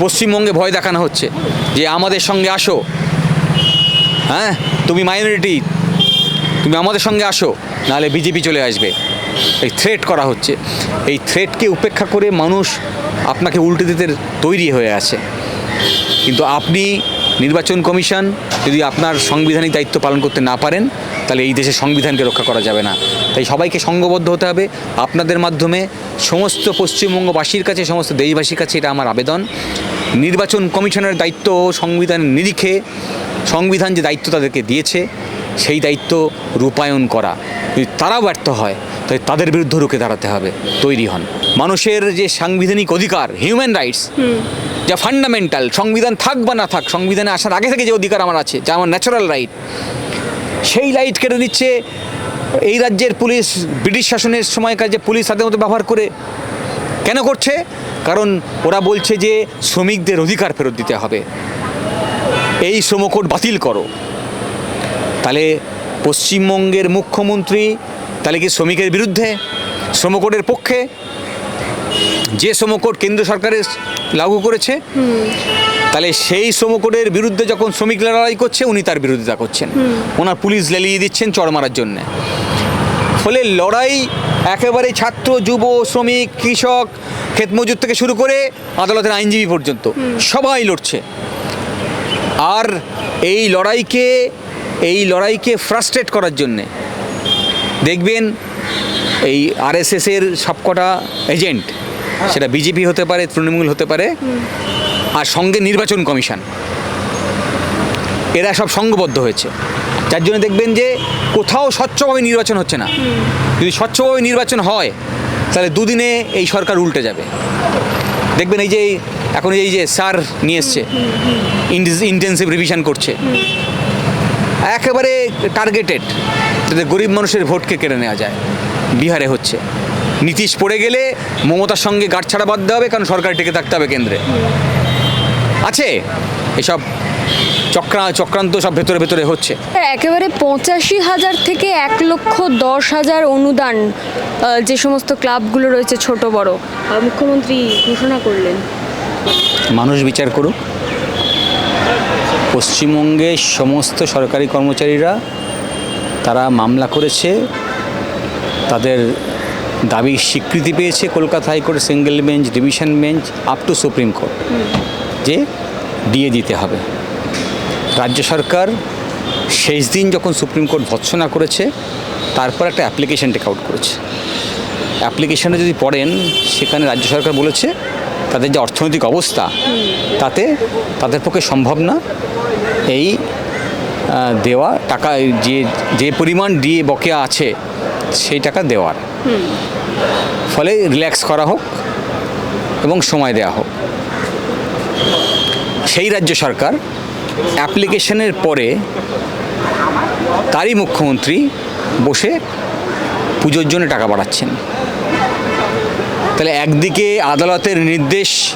পশ্চিমবঙ্গে ভয় দেখানো হচ্ছে যে আমাদের সঙ্গে আসো। হ্যাঁ? তুমি মাইনরিটি তুমি আমাদের সঙ্গে আসো, নাহলে বিজেপি চলে আসবে। এই থ্রেট করা হচ্ছে। এই থ্রেটকে উপেক্ষা করে মানুষ আপনাকে উল্টে দিতে তৈরি হয়ে আছে। কিন্তু আপনি নির্বাচন কমিশন যদি আপনার সাংবিধানিক দায়িত্ব পালন করতে না পারেন তাহলে এই দেশের সংবিধানকে রক্ষা করা যাবে না। তাই সবাইকে সঙ্গবদ্ধ হতে হবে। আপনাদের মাধ্যমে সমস্ত পশ্চিমবঙ্গবাসীর কাছে সমস্ত দেশবাসীর কাছে এটা আমার আবেদন। নির্বাচন কমিশনের দায়িত্ব সংবিধান নিরিখে সংবিধান যে দায়িত্ব তাদেরকে দিয়েছে সেই দায়িত্ব রূপায়ণ করা। যদি তারা ব্যর্থ হয় তাই তাদের বিরুদ্ধে রুখে দাঁড়াতে হবে তৈরি হন। মানুষের যে সাংবিধানিক অধিকার হিউম্যান রাইটস যা ফান্ডামেন্টাল সংবিধান থাক বা না থাক সংবিধানে আসার আগে থেকে যে অধিকার আমার আছে যা আমার ন্যাচারাল রাইট সেই লাইট কেটে দিচ্ছে। এই রাজ্যের পুলিশ, ব্রিটিশ শাসনের সময়কার যে পুলিশ তাদের মতো ব্যবহার করে কেন করছে? কারণ ওরা বলছে যে শ্রমিকদের অধিকার ফেরত দিতে হবে। এই শ্রমকোড বাতিল করো। তাহলে পশ্চিমবঙ্গের মুখ্যমন্ত্রী তাহলে কি শ্রমিকের বিরুদ্ধে? শ্রমকোডের পক্ষে? যে শ্রমকোড কেন্দ্র সরকারের লাগু করেছে? তাহলে সেই শ্রমকোডের বিরুদ্ধে যখন শ্রমিকরা লড়াই করছে উনি তার বিরোধিতা করছেন। ওনার পুলিশ লেলিয়ে দিচ্ছেন চড় মারার জন্যে। ফলে লড়াই একেবারে ছাত্র যুব শ্রমিক কৃষক ক্ষেতমজুর থেকে শুরু করে আদালতের আইনজীবী পর্যন্ত সবাই লড়ছে। আর এই লড়াইকে এই লড়াইকে ফ্রাস্ট্রেট করার জন্যে দেখবেন এই আরএসএসের সবকটা এজেন্ট সেটা বিজেপি হতে পারে, তৃণমূল হতে পারে, আর সঙ্গে নির্বাচন কমিশন। এরা সব সঙ্গবদ্ধ হয়েছে। যার জন্য দেখবেন যে কোথাও স্বচ্ছভাবে নির্বাচন হচ্ছে না। যদি স্বচ্ছভাবে নির্বাচন হয়, তাহলে দুদিনে এই সরকার উল্টে যাবে। দেখবেন এই যে, এখন এই যে স্যার নিয়ে এসছে ইন্টেন্সিভ রিভিশন করছে। একেবারে টার্গেটেড যাতে গরিব মানুষের ভোটকে কেড়ে নেওয়া যায়। বিহারে হচ্ছে। নীতিশ পড়ে গেলে মমতার সঙ্গে গাঁটছাড়া বাঁধতে হবে কারণ সরকার টিকে থাকতে হবে কেন্দ্রে। আছে এসব চক্রা চক্রান্ত সব ভেতরে ভেতরে হচ্ছে। একেবারে পঁচাশি হাজার থেকে এক লক্ষ দশ হাজার অনুদান যে সমস্ত ক্লাবগুলো রয়েছে ছোট বড় মুখ্যমন্ত্রী ঘোষণা করলেন। মানুষ বিচার করুক। পশ্চিমবঙ্গে সমস্ত সরকারি কর্মচারীরা তারা মামলা করেছে তাদের দাবি স্বীকৃতি পেয়েছে Kolkata high court single bench, division bench up to supreme court যে দিয়ে দিতে হবে। রাজ্য সরকার শেষ দিন যখন সুপ্রিম কোর্ট ভৎসনা করেছে, তারপর একটা অ্যাপ্লিকেশন টেক আউট করেছে। অ্যাপ্লিকেশনে যদি পড়েন, সেখানে রাজ্য সরকার বলেছে, তাদের যে অর্থনৈতিক অবস্থা, তাতে তাদের পক্ষে সম্ভব না এই দেওয়া টাকা, যে যে পরিমাণ দিয়ে বকেয়া আছে সেই টাকা দেওয়ার। ফলে রিল্যাক্স করা হোক এবং সময় দেওয়া হোক। সেই রাজ্য সরকার অ্যাপ্লিকেশনের পরে তারই মুখ্যমন্ত্রী বসে পুজোর জন্য টাকা বাড়াচ্ছেন। তাহলে একদিকে আদালতের নির্দেশ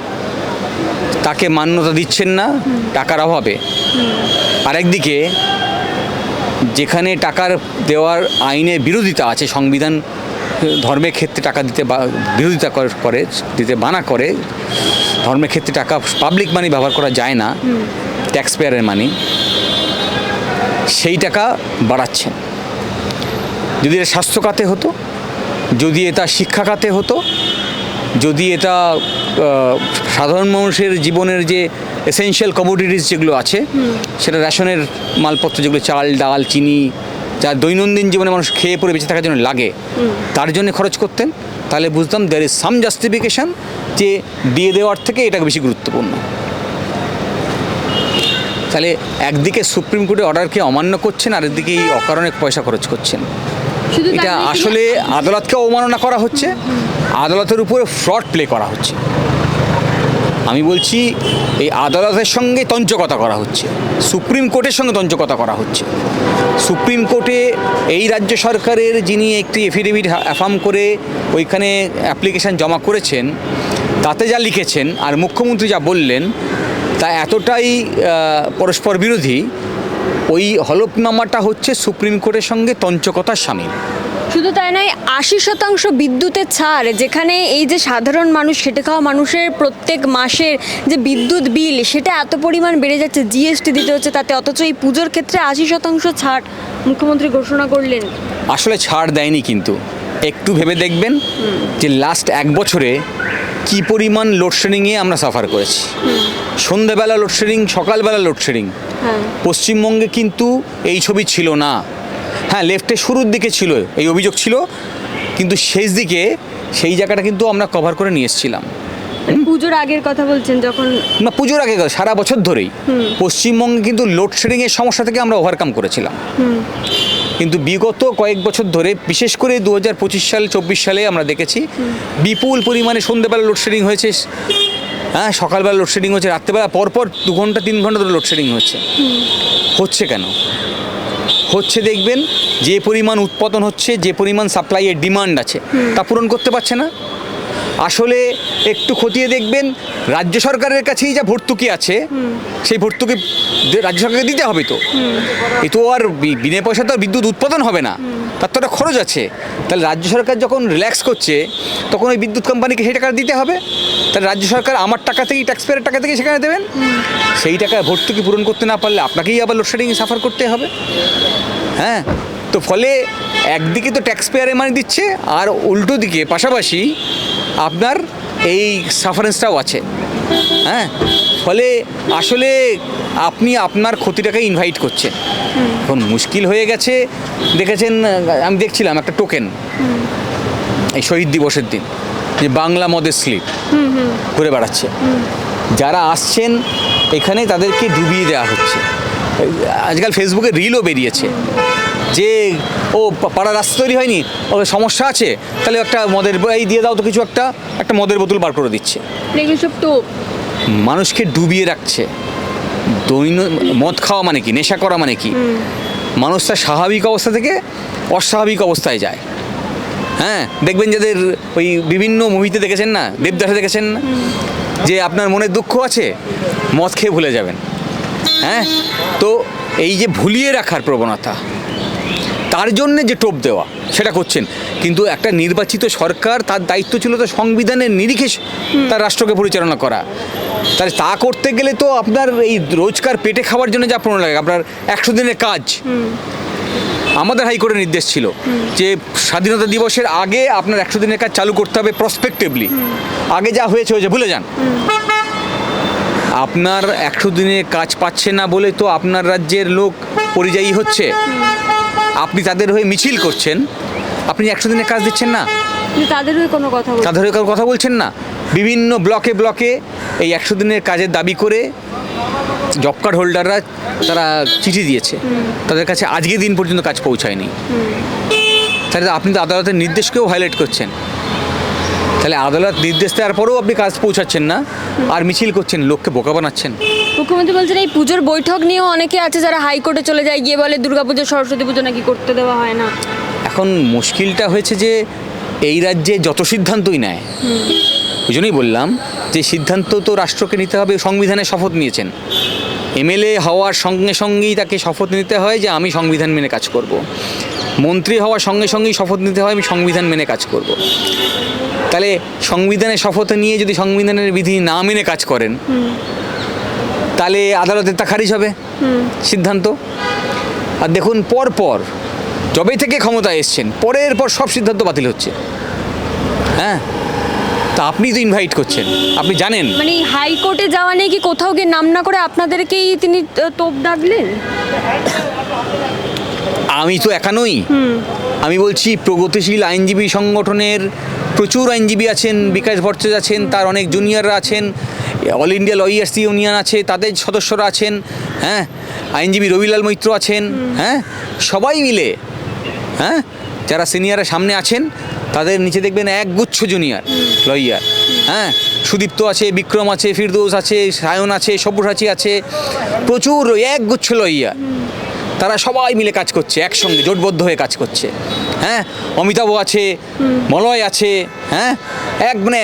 তাকে মান্যতা দিচ্ছেন না, টাকার অভাবে। আরেকদিকে যেখানে টাকার দেওয়ার আইনের বিরোধিতা আছে, সংবিধান ধর্মের ক্ষেত্রে টাকা দিতে বিরোধিতা করে দিতে বানা করে ধর্মের ক্ষেত্রে টাকা পাবলিক মানি ব্যবহার করা যায় না ট্যাক্স পেয়ারের মানি সেই টাকা বাড়াচ্ছেন। যদি এটা স্বাস্থ্য খাতে হতো, যদি এটা শিক্ষা খাতে হতো যদি এটা সাধারণ মানুষের জীবনের যে এসেনশিয়াল কমোডিটিস যেগুলো আছে, সেটা রেশনের মালপত্র যেগুলো, চাল, ডাল, চিনি, যা দৈনন্দিন জীবনে মানুষ খেয়ে পরে বেঁচে থাকার জন্য লাগে, তার জন্য খরচ করতেন, তাহলে বুঝতাম দ্যার ইজ সাম জাস্টিফিকেশান যে দিয়ে দেওয়ার থেকে এটা বেশি গুরুত্বপূর্ণ। তাহলে একদিকে সুপ্রিম কোর্টের অর্ডারকে অমান্য করছেন আর একদিকে এই অকারণে পয়সা খরচ করছেন। এটা আসলে আদালতকে অবমাননা করা হচ্ছে আদালতের উপরে ফ্রড প্লে করা হচ্ছে। আমি বলছি এই আদালতের সঙ্গে তঞ্চকতা করা হচ্ছে সুপ্রিম কোর্টের সঙ্গে তঞ্চকতা করা হচ্ছে। সুপ্রিম কোর্টে এই রাজ্য সরকারের যিনি একটি এফিডেভিট অ্যাফার্ম করে ওইখানে অ্যাপ্লিকেশান জমা করেছেন তাতে যা লিখেছেন আর মুখ্যমন্ত্রী যা বললেন তা এতটাই পরস্পর বিরোধী ওই হলফনামাটা হচ্ছে সুপ্রিম কোর্টের সঙ্গে তঞ্চকতার সামিল। শুধু তাই নয় আশি শতাংশ বিদ্যুতের ছাড় যেখানে এই যে সাধারণ মানুষ খেটে খাওয়া মানুষের প্রত্যেক মাসের যে বিদ্যুৎ বিল সেটা এত পরিমাণ বেড়ে যাচ্ছে জিএসটি দিতে হচ্ছে তাতে অথচ এই পুজোর ক্ষেত্রে আশি শতাংশ ছাড় মুখ্যমন্ত্রী ঘোষণা করলেন। আসলে ছাড় দেয়নি কিন্তু। একটু ভেবে দেখবেন যে লাস্ট এক বছরে কি পরিমাণ লোডশেডিংয়ে আমরা সাফার করেছি। সন্ধ্যেবেলা লোডশেডিং সকালবেলা লোডশেডিং পশ্চিমবঙ্গে কিন্তু এই ছবি ছিল না। হ্যাঁ লেফটে শুরুর দিকে ছিল এই অভিযোগ ছিল কিন্তু শেষ দিকে সেই জায়গাটা কিন্তু আমরা কভার করে নিয়ে এসেছিলাম। মানে পুজোর আগের কথা বলছেন যখন? না পুজোর আগে কথা, সারা বছর ধরেই। পশ্চিমবঙ্গে কিন্তু লোডশেডিংয়ের সমস্যা থেকে আমরা ওভারকাম করেছিলাম। কিন্তু বিগত কয়েক বছর ধরে বিশেষ করে দু হাজার পঁচিশ সাল চব্বিশ সালে আমরা দেখেছি বিপুল পরিমাণে সন্ধ্যেবেলা লোডশেডিং হয়েছে। হ্যাঁ সকালবেলা লোডশেডিং হচ্ছে, রাত্রেবেলা পরপর দু ঘণ্টা, তিন ঘণ্টা ধরে লোডশেডিং হচ্ছে। হচ্ছে কেন? হচ্ছে দেখবেন, যে পরিমাণ উৎপাদন হচ্ছে, যে পরিমাণ সাপ্লাইয়ের ডিমান্ড আছে, তা পূরণ করতে পারছে না। আসলে একটু খতিয়ে দেখবেন রাজ্য সরকারের কাছেই যা ভর্তুকি আছে সেই ভর্তুকি রাজ্য সরকারকে দিতে হবে তো। এ তো আর বিনা পয়সা তো বিদ্যুৎ উৎপাদন হবে না। তার তো একটা খরচ আছে। তাহলে রাজ্য সরকার যখন রিল্যাক্স করছে তখন ওই বিদ্যুৎ কোম্পানিকে সেই টাকা দিতে হবে। তাহলে রাজ্য সরকার আমার টাকা থেকেই ট্যাক্সপেয়ারের টাকা থেকে সেখানে দেবেন। সেই টাকা ভর্তুকি পূরণ করতে না পারলে আপনাকেই আবার লোডশেডিং সাফার করতে হবে। হ্যাঁ? তো ফলে একদিকে তো ট্যাক্স পেয়ারে মানি দিচ্ছে আর উল্টো দিকে পাশাপাশি আপনার এই সাফারেন্সটাও আছে। হ্যাঁ? ফলে আসলে আপনি আপনার ক্ষতিটাকে ইনভাইট করছেন। এখন মুশকিল হয়ে গেছে। দেখেছেন, আমি দেখছিলাম একটা টোকেন এই শহীদ দিবসের দিন, যে বাংলা মদের স্লিপ ঘুরে বেড়াচ্ছে। যারা আসছেন, এখানে তাদেরকে ডুবিয়ে দেওয়া হচ্ছে। আজকাল ফেসবুকে রিলও বেরিয়েছে। যে ও পাড়া রাস্তা তৈরি হয়নি ওদের সমস্যা আছে তাহলে একটা মদের এই দিয়ে দাও তো কিছু একটা একটা মদের বোতল বার করে দিচ্ছে। এগুলো সব টোপ মানুষকে ডুবিয়ে রাখছে। দৈন মদ খাওয়া মানে কি নেশা করা মানে কি? মানুষ তার স্বাভাবিক অবস্থা থেকে অস্বাভাবিক অবস্থায় যায়। হ্যাঁ? দেখবেন যাদের ওই বিভিন্ন মুভিতে দেখেছেন না? দেবদাসে দেখেছেন না? যে আপনার মনে দুঃখ আছে মদ খেয়ে ভুলে যাবেন। হ্যাঁ? তো এই যে ভুলিয়ে রাখার প্রবণতা তার জন্য যে টোপ দেওয়া সেটা করছেন। কিন্তু একটা নির্বাচিত সরকার তার দায়িত্ব ছিল তো সংবিধানের নিরিখে তার রাষ্ট্রকে পরিচালনা করা। তাহলে তা করতে গেলে তো আপনার এই রোজকার পেটে খাওয়ার জন্য যা প্রণো লাগে আপনার একশো দিনের কাজ। আমাদের হাইকোর্টের নির্দেশ ছিল যে স্বাধীনতা দিবসের আগে আপনার একশো দিনের কাজ চালু করতে হবে প্রসপেক্টিভলি আগে যা হয়েছে হয়েছে ভুলে যান। আপনার একশো দিনের কাজ পাচ্ছে না বলে তো আপনার রাজ্যের লোক পরিযায়ী হচ্ছে। আপনি তাদের হয়ে মিছিল করছেন। আপনি একশো দিনের কাজ দিচ্ছেন না? তাদের হয়ে কোনো কথা বলছেন তাদের হয়ে কোনো কথা বলছেন না? বিভিন্ন ব্লকে ব্লকে এই একশো দিনের কাজের দাবি করে জব কার্ড হোল্ডাররা তারা চিঠি দিয়েছে। তাদের কাছে আজকে দিন পর্যন্ত কাজ পৌঁছায়নি। তাহলে আপনি তো আদালতের নির্দেশকেও ভায়োলেট করছেন। তাহলে আদালত নির্দেশ দেওয়ার পরেও আপনি কাজ পৌঁছাচ্ছেন না আর মিছিল করছেন লোককে বোকা বানাচ্ছেন মুখ্যমন্ত্রী বলছেন এই পুজোর বৈঠক নিয়েও অনেকে আছে যারা হাইকোর্টে চলে যায় গিয়ে বলে দুর্গাপুজো সরস্বতী পুজো নাকি করতে দেওয়া হয় না এখন মুশকিলটা হয়েছে যে এই রাজ্যে যত সিদ্ধান্তই নেয় ওই জন্যই বললাম যে সিদ্ধান্ত তো রাষ্ট্রকে নিতে হবে সংবিধানে শপথ নিয়েছেন এমএলএ হওয়ার সঙ্গে সঙ্গেই তাকে শপথ নিতে হয় যে আমি সংবিধান মেনে কাজ করব। মন্ত্রী হওয়ার সঙ্গে সঙ্গেই শপথ নিতে হয় আমি সংবিধান মেনে কাজ করব। তাহলে সংবিধানের শপথ নিয়ে যদি সংবিধানের বিধি না মেনে কাজ করেন তাহলে আদালতের তা খারিজ হবে? সিদ্ধান্ত? আর দেখুন পর পর যবে থেকে ক্ষমতা এসছেন পরের পর সব সিদ্ধান্ত বাতিল হচ্ছে। হ্যাঁ? তা আপনি তো ইনভাইট করছেন আপনি জানেন। মানে হাইকোর্টে যাওয়া নিয়ে কি কোথাও গিয়ে নাম না করে আপনাদেরকেই তিনি তোপ দাগলেন আমি তো একা নই। আমি বলছি প্রগতিশীল আইনজীবী সংগঠনের প্রচুর আইনজীবী আছেন, বিকাশ ভট্টাচার্য আছেন, তার অনেক জুনিয়ররা আছেন, অল ইন্ডিয়া লয়ার্স ইউনিয়ন আছে, তাদের সদস্যরা আছেন হ্যাঁ আইনজীবী রবিলাল মৈত্র আছেন হ্যাঁ সবাই মিলে হ্যাঁ যারা সিনিয়ররা সামনে আছেন, তাদের নিচে দেখবেন এক গুচ্ছ জুনিয়র, লয়ার হ্যাঁ সুদীপ্ত আছে, বিক্রম আছে, ফিরদৌস আছে, সায়ন আছে সব্যসাচী আছে, প্রচুর এক গুচ্ছ লয়ার, তারা সবাই মিলে কাজ করছে, একসঙ্গে জোটবদ্ধ হয়ে কাজ করছে। হ্যাঁ? অমিতাভ আছে, মলয় আছে হ্যাঁ? এক মানে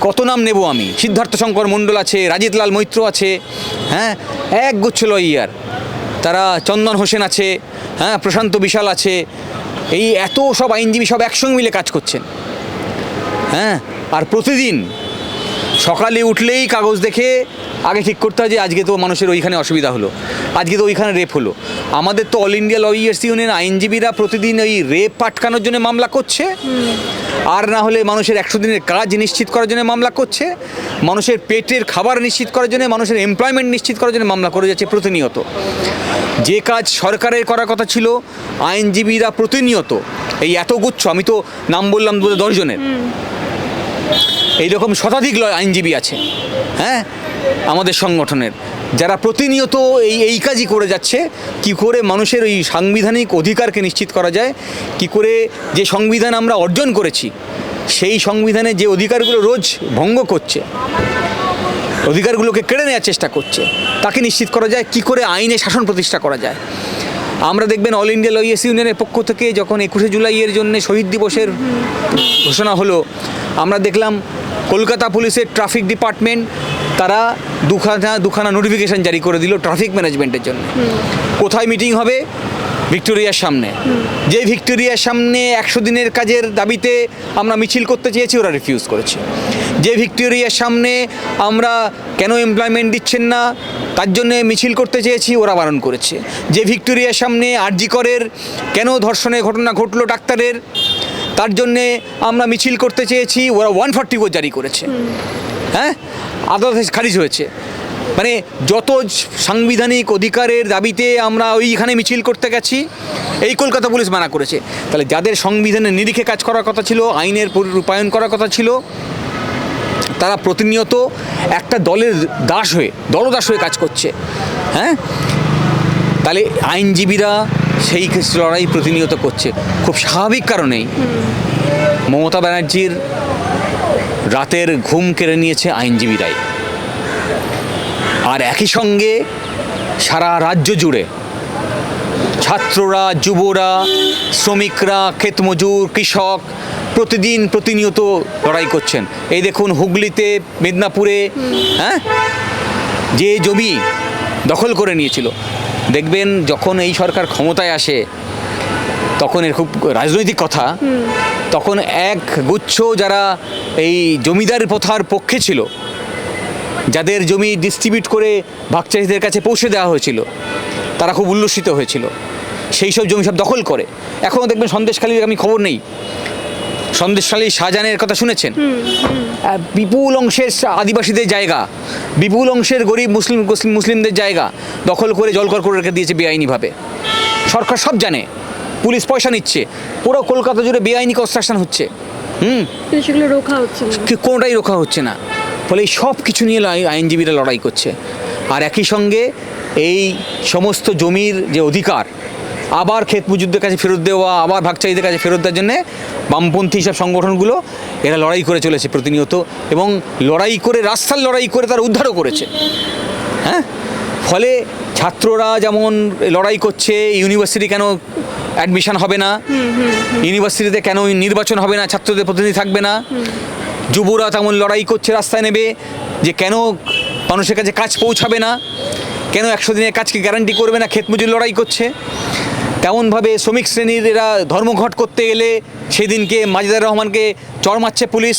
কত নাম নেব আমি? সিদ্ধার্থ শঙ্কর মণ্ডল আছে, রাজিত লাল মৈত্র আছে হ্যাঁ? এক গুচ্ছ লইয়ার তারা চন্দন হোসেন আছে হ্যাঁ? প্রশান্ত বিশাল আছে। এই এত সব আইনজীবী সব একসঙ্গে মিলে কাজ করছেন। হ্যাঁ? আর প্রতিদিন সকালে উঠলেই কাগজ দেখে আগে ঠিক করতে হয় যে আজকে তো মানুষের ওইখানে অসুবিধা হলো, আজকে তো ওইখানে রেপ হলো। আমাদের তো all India law years union আইনজীবীরা প্রতিদিন ওই রেপ আটকানোর জন্য মামলা করছে। আর না হলে মানুষের একশো দিনের কাজ নিশ্চিত করার জন্য মামলা করছে। মানুষের পেটের খাবার নিশ্চিত করার জন্য, মানুষের এমপ্লয়মেন্ট নিশ্চিত করার জন্য মামলা করে যাচ্ছে প্রতিনিয়ত। যে কাজ সরকারের করার কথা ছিল, আইনজীবীরা প্রতিনিয়ত, এই এত গুচ্ছ, আমি তো নাম বললাম দু দশজনের এইরকম শতাধিক আইনজীবী আছে হ্যাঁ? আমাদের সংগঠনের। যারা প্রতিনিয়ত এই এই কাজই করে যাচ্ছে, কি করে মানুষের এই সাংবিধানিক অধিকারকে নিশ্চিত করা যায়, কি করে যে সংবিধান আমরা অর্জন করেছি, সেই সংবিধানে যে অধিকারগুলো রোজ ভঙ্গ করছে, অধিকারগুলোকে কেড়ে নেওয়ার চেষ্টা করছে, তাকে নিশ্চিত করা যায়, কি করে আইনে শাসন প্রতিষ্ঠা করা যায়। আমরা দেখবেন অল ইন্ডিয়া লইএস ইউনিয়নের পক্ষ থেকে যখন একুশে জুলাইয়ের জন্য শহীদ দিবসের ঘোষণা হলো, আমরা দেখলাম কলকাতা পুলিশের ট্রাফিক ডিপার্টমেন্ট তারা দুখানা দুখানা নোটিফিকেশন জারি করে দিল ট্রাফিক ম্যানেজমেন্টের জন্য। কোথায় মিটিং হবে? ভিক্টোরিয়ার সামনে। যে ভিক্টোরিয়ার সামনে একশো দিনের কাজের দাবিতে আমরা মিছিল করতে চেয়েছি ওরা রিফিউজ করেছে। যে ভিক্টোরিয়ার সামনে আমরা কেন এমপ্লয়মেন্ট দিচ্ছেন না তার জন্য মিছিল করতে চেয়েছি ওরা বারণ করেছে। যে ভিক্টোরিয়ার সামনে আরজি করের কেন ধর্ষণের ঘটনা ঘটলো ডাক্তারের তার জন্যে আমরা মিছিল করতে চেয়েছি ওরা ওয়ান ফর্টি জারি করেছে। হ্যাঁ? আদালত খারিজ হয়েছে। মানে যত সাংবিধানিক অধিকারের দাবিতে আমরা ওইখানে মিছিল করতে গেছি, এই কলকাতা পুলিশ মানা করেছে। তাহলে যাদের সংবিধানের নিরিখে কাজ করার কথা ছিল, আইনের রূপায়ণ করার কথা ছিল, তারা প্রতিনিয়ত একটা দলের দাস হয়ে, দলদাস হয়ে কাজ করছে। হ্যাঁ? তাহলে আইনজীবীরা সেই লড়াই প্রতিনিয়ত করছে। খুব স্বাভাবিক কারণেই। মমতা ব্যানার্জির রাতের ঘুম কেড়ে নিয়েছে আইনজীবীরাই। আর একই সঙ্গে সারা রাজ্য জুড়ে ছাত্ররা, যুবরা, শ্রমিকরা, ক্ষেতমজুর, কৃষক প্রতিদিন প্রতিনিয়ত লড়াই করছেন। এই দেখুন হুগলিতে, মেদিনীপুরে হ্যাঁ? যে জমি দখল করে নিয়েছিল। দেখবেন যখন এই সরকার ক্ষমতায় আসে, তখন এর খুব রাজনৈতিক কথা। তখন এক গুচ্ছ যারা এই জমিদার প্রথার পক্ষে ছিল যাদের জমি ডিস্ট্রিবিউট করে ভাগচাষীদের কাছে পৌঁছে দেওয়া হয়েছিল তারা খুব উল্লসিত হয়েছিল। সেই সব জমি সব দখল করে। এখনও দেখবেন সন্দেশখালীর আমি খবর নেই। সন্দেশখালী শাহজাহানের কথা শুনেছেন? বিপুল অংশের আদিবাসীদের জায়গা বিপুল অংশের গরিব মুসলিম মুসলিম মুসলিমদের জায়গা দখল করে জলকর করে রেখে দিয়েছে বেআইনিভাবে। সরকার সব জানে। পুলিশ পয়সা নিচ্ছে। পুরো কলকাতা জুড়ে বেআইনি কনস্ট্রাকশন হচ্ছে। হুম? সেগুলো রোখা হচ্ছে কোনোটাই রোখা হচ্ছে না। ফলে এই সব কিছু নিয়ে আইনজীবীরা লড়াই করছে। আর একই সঙ্গে এই সমস্ত জমির যে অধিকার আবার ক্ষেত মজুরদের কাছে ফেরত দেওয়া আবার ভাগচাষীদের কাছে ফেরত দেওয়ার জন্যে বামপন্থী সব সংগঠনগুলো এরা লড়াই করে চলেছে প্রতিনিয়ত এবং লড়াই করে রাস্তার লড়াই করে তারা উদ্ধারও করেছে। হ্যাঁ? ফলে ছাত্ররা যেমন লড়াই করছে ইউনিভার্সিটি কেন অ্যাডমিশন হবে না। ইউনিভার্সিটিতে কেন নির্বাচন হবে না? ছাত্রদের প্রতিনিধি থাকবে না। যুবরা তেমন লড়াই করছে, রাস্তায় নেবে যে কেন মানুষের কাছে কাজ পৌঁছাবে না? কেন একশো দিনের কাজকে গ্যারান্টি করবে না? ক্ষেতমজুর লড়াই করছে। তেমনভাবে শ্রমিক শ্রেণির এরা ধর্মঘট করতে গেলে সেদিনকে মাজিদার রহমানকে চর মারছে পুলিশ।